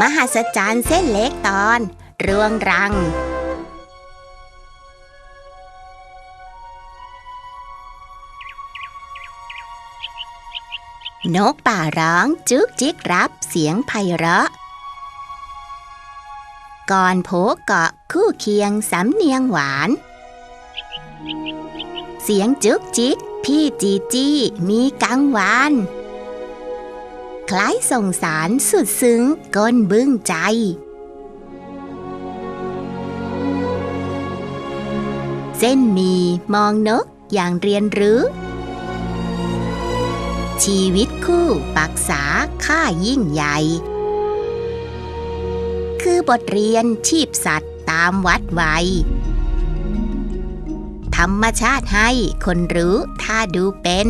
มหัศจรรย์เส้นเล็กตอน เรวงรัง นกป่าร้องจุกจิกรับเสียงไพเราะ ก่อนโผเกาะคู่เคียงสำเนียงหวาน เสียงจุกจิกพี่จีจี้มีกังวาน คล้ายส่งสารสุดซึ้งก้นบึ้งใจ เส้นมีมองนกอย่างเรียนรู้ ชีวิตคู่ปักษาค่ายิ่งใหญ่ คือบทเรียนชีพสัตว์ตามวัดไวธรรมชาติให้คนรู้ถ้าดูเป็น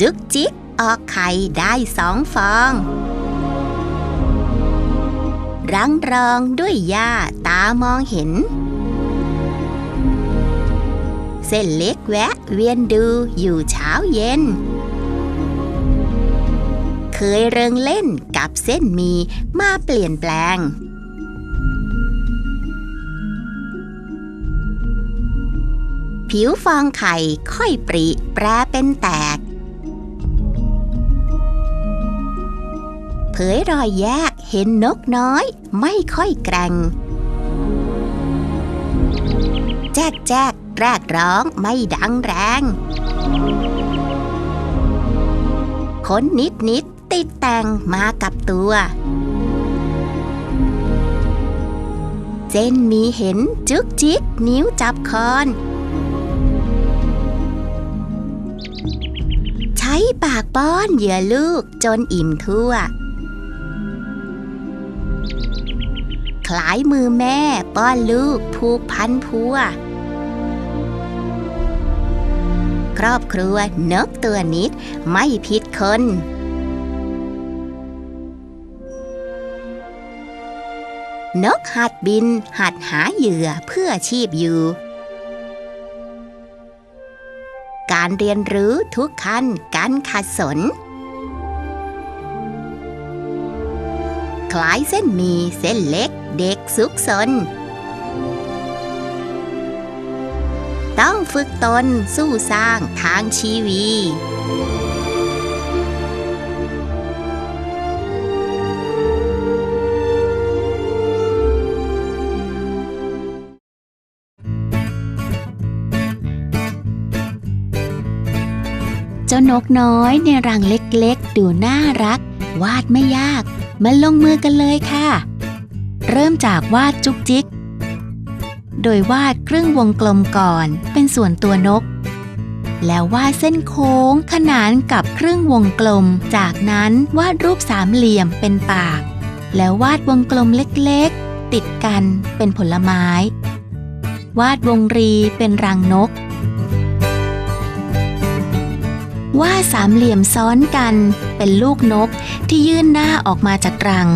จึกจิกออกไข่ได้สองฟอง รังรองด้วยหญ้าตามองเห็น เส้นเล็กแวะเวียนดูอยู่เช้าเย็น เคยเริงเล่นกับเส้นมีมาเปลี่ยนแปลงผิวฟองไข่ค่อยปริแปรเป็นแตก ผยรอยแยกเห็นนกน้อย ไม่ค่อยแกร่ง แจ๊กแจ๊กแรกร้องไม่ดังแรงคนนิดนิดติดแต่งมากับตัว เจนมีเห็นจึกจิกนิ้วจับคอน ใช้ปากป้อนเหยื่อลูกจนอิ่มทั่ว คล้ายมือแม่ ป้อนลูกผูกพันพัว ครอบครัวนกตัวนิดไม่ผิดคนนกหัดบิน หัดหาเหยื่อเพื่อชีพอยู่ การเรียนรู้ทุกขั้นการขัดสน คล้ายเส้นมีเส้นเล็ก เด็กสุกสนต้องฝึกตนสู้สร้างทางชีวีเจ้านกน้อยในรังเล็กๆ ดูน่ารัก วาดไม่ยาก มาลงมือกันเลยค่ะ เริ่มจากวาดจุกจิก โดยวาดครึ่งวงกลมก่อนเป็นส่วนตัวนก แล้ววาดเส้นโค้งขนานกับครึ่งวงกลม จากนั้นวาดรูปสามเหลี่ยมเป็นปาก แล้ววาดวงกลมเล็กๆ ติดกันเป็นผลไม้ วาดวงรีเป็นรังนกวาดสามเหลี่ยมซ้อนกัน เป็นลูกนกที่ยื่นหน้าออกมาจากรัง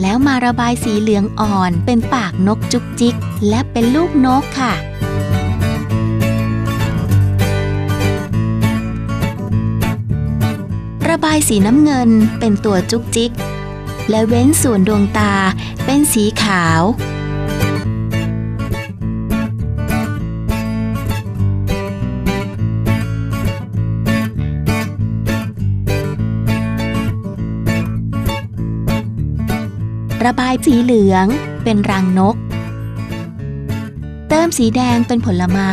แล้วมาระบายสีเหลืองอ่อนเป็นปากนกจุกจิก และเป็นลูกนกค่ะ ระบายสีน้ำเงินเป็นตัวจุกจิก และเว้นส่วนดวงตาเป็นสีขาว ระบายสีเหลืองเป็นรังนก เติมสีแดงเป็นผลไม้